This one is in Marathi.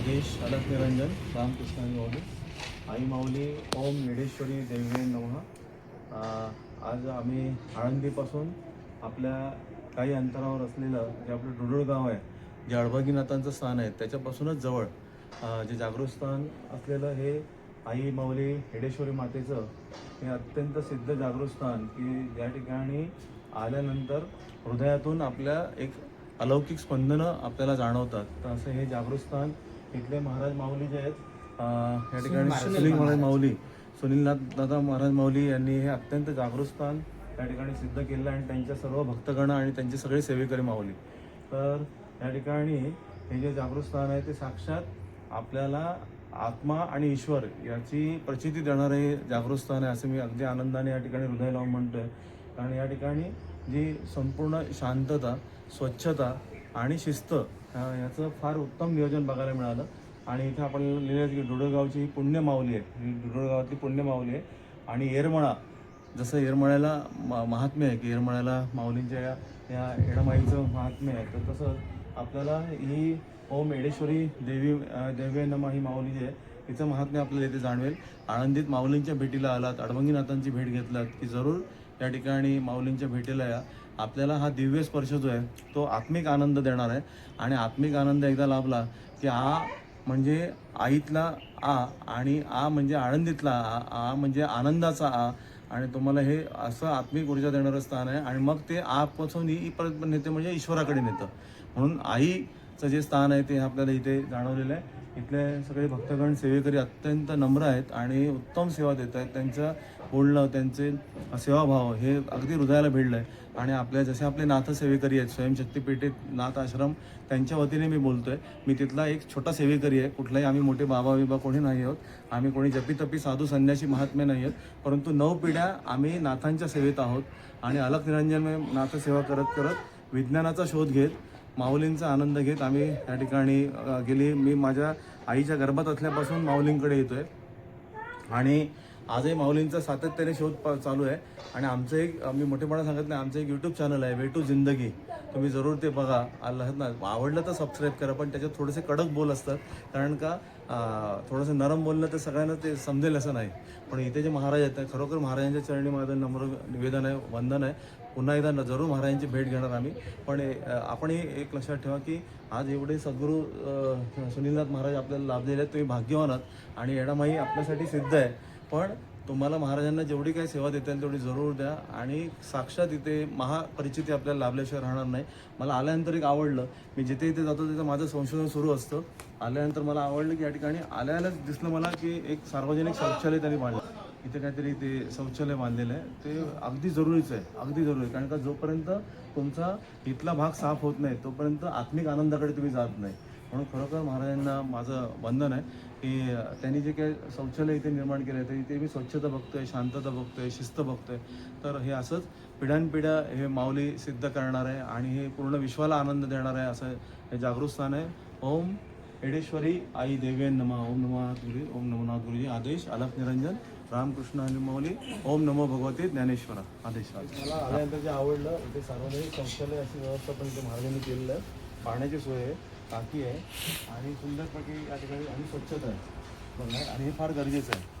आदेश अलख निरंजन रामकृष्ण माऊली आई माऊली ओम निडेश्वरी देवी नवहा आज आम्ही आळंदीपासून आपल्या काही अंतरावर असलेलं जे आपलं डुडुळ गाव आहे जे अळभगीनाथांचं स्थान आहे त्याच्यापासूनच जवळ जे जागृत स्थान असलेलं हे आई माऊली हेडेश्वरी मातेचं हे अत्यंत सिद्ध जागृत स्थान की ज्या ठिकाणी आल्यानंतर हृदयातून आपल्या एक अलौकिक स्पंदनं आपल्याला जाणवतात. तर असं हे जागृत स्थान इथले महाराज माऊली जे आहेत या ठिकाणी सुनील महाराज माऊली सुनीलनाथ दादा महाराज माऊली यांनी हे अत्यंत जागृत स्थान त्या ठिकाणी सिद्ध केलं आणि त्यांच्या सर्व भक्तगण आणि त्यांचे सगळे सेवेकरी माऊली. तर या ठिकाणी हे जे जागृत स्थान आहे ते साक्षात आपल्याला आत्मा आणि ईश्वर याची प्रचिती देणारे जागृत स्थान आहे असं मी अगदी आनंदाने या ठिकाणी हृदय लावून म्हणतोय. कारण या ठिकाणी जी संपूर्ण शांतता स्वच्छता आणि शिस्त याचं फार उत्तम नियोजन बघायला मिळालं. आणि इथं आपण लिहिलं की डुडळगावची ही पुण्य माऊली आहे. ही डोडळगावातली पुण्य माऊली आहे. आणि येरमळा जसं येरमळ्याला म- महात्म्य आहे की येरमळ्याला माऊलींच्या या या येडमाईचं महात्म्य आहे तर तसं आपल्याला ही ओम एडेश्वरी देवी अं, देवी नमा ही माऊली जी आहे तिचं महात्म्य आपल्याला इथे जाणवेल. आळंदीत माऊलींच्या भेटीला आलात अडवंगीनाथांची भेट घेतलात की जरूर या ठिकाणी माऊलींच्या भेटीला या. आपल्याला हा दिव्य स्पर्श जो आहे तो आत्मिक आनंद देणार आहे. आणि आत्मिक आनंद एकदा लाभला की आ म्हणजे आईतला आ आणि आ म्हणजे आनंदीतला आ आ म्हणजे आनंदाचा आ. आणि तुम्हाला हे असं आत्मिक ऊर्जा देणारं स्थान आहे. आणि मग ते आपासून ही परत नेते म्हणजे ईश्वराकडे नेतं. म्हणून आई चं जे स्थान आहे ते आपल्याला इथे जाणवलेलं आहे. इथले सगळे भक्तगण सेवेकरी अत्यंत नम्र आहेत आणि उत्तम सेवा देत आहेत. त्यांचं बोलणं त्यांचे सेवाभाव हे अगदी हृदयाला भिडलं आहे. आणि आपल्या जसे आपले नाथ सेवेकरी आहेत स्वयंशक्तीपेठेत नाथ आश्रम त्यांच्या वतीने मी बोलतोय. मी तिथला एक छोटा सेवेकरी आहे. कुठलाही आम्ही मोठे बाबा बिबा कोणी नाही आहोत. आम्ही कोणी जपीतपी साधू संन्यासी महात्मे नाही आहेत. परंतु नऊ पिढ्या आम्ही नाथांच्या सेवेत आहोत. आणि अलग निरंजन नाथसेवा करत करत विज्ञानाचा शोध घेत माऊलींचा आनंद घेत आम्ही या ठिकाणी गेली. मी माझ्या आईच्या गर्भात असल्यापासून माऊलींकडे येतोय. आणि आजही माऊलींचा सातत्याने शोध प- चालू आहे. आणि आमचं एक मी मोठेपणा सांगत नाही आमचं एक यूट्यूब चॅनल आहे वे टू जिंदगी. तुम्ही जरूर ते बघा. आलं ना आवडलं तर सबस्क्राईब करा पण त्याच्यात थोडेसे कडक बोल असतात. कारण का थोडंसं नरम बोललं तर सगळ्यांना ते समजेल असं नाही. पण इथे जे महाराज आहेत खरोखर महाराजांच्या चरणी माझं नम्र निवेदन आहे वंदन आहे. पुन्हा एकदा न- जरूर महाराजांची भेट घेणार आम्ही. पण आपणही एक लक्षात ठेवा की आज एवढे सद्गुरू सुनीलनाथ महाराज आपल्याला लाभलेले आहेत. तुम्ही भाग्यवान आहात. आणि एडामाही आपल्यासाठी सिद्ध आहे. पण तुम्हाला महाराजांना जेवढी काही सेवा देता येईल तेवढी जरूर द्या. आणि साक्षात इथे महापरिचिती आपल्याला लाभल्याशिवाय राहणार नाही. मला आल्यानंतर एक आवडलं. मी जिथे इथे जातो तिथे माझं संशोधन सुरू असतं. आल्यानंतर मला आवडलं की या ठिकाणी आल्यालाच दिसलं मला की एक सार्वजनिक शौचालय त्यांनी बांधलं. इथे काहीतरी ते शौचालय बांधलेलं आहे. ते अगदी जरुरीच आहे. अगदी जरुरी आहे. कारण का जोपर्यंत तुमचा इथला भाग साफ होत नाही तोपर्यंत आत्मिक आनंदाकडे तुम्ही जात नाही. म्हणून खरोखर महाराजांना माझं वंदन आहे की त्यांनी जे काही शौचालय इथे निर्माण केलं आहे ते इथे मी स्वच्छता बघतोय शांतता बघतोय शिस्त बघतोय. तर हे असंच पिढ्यानपिढ्या हे माऊली सिद्ध करणार आहे आणि हे पूर्ण विश्वाला आनंद देणार आहे असं हे जागृत स्थान आहे. ओम एडेश्वरी आई देवे नमा. ओम नमः गुरुजी ओम नमनाथ गुरुजी आदेश अलख निरंजन रामकृष्ण आणि माऊली. ओम नमो भगवते ज्ञानेश्वरा. आदेश मला आल्यानंतर जे आवडलं इथे सार्वजनिक शौचालय अशी व्यवस्था पण इथे महाराजांनी केलेलं आहे. पाण्याची सोय आहे. टाकी आहे आणि सुंदरपैकी या ठिकाणी आणि स्वच्छता आहे. बघा आणि हे फार गरजेचं आहे.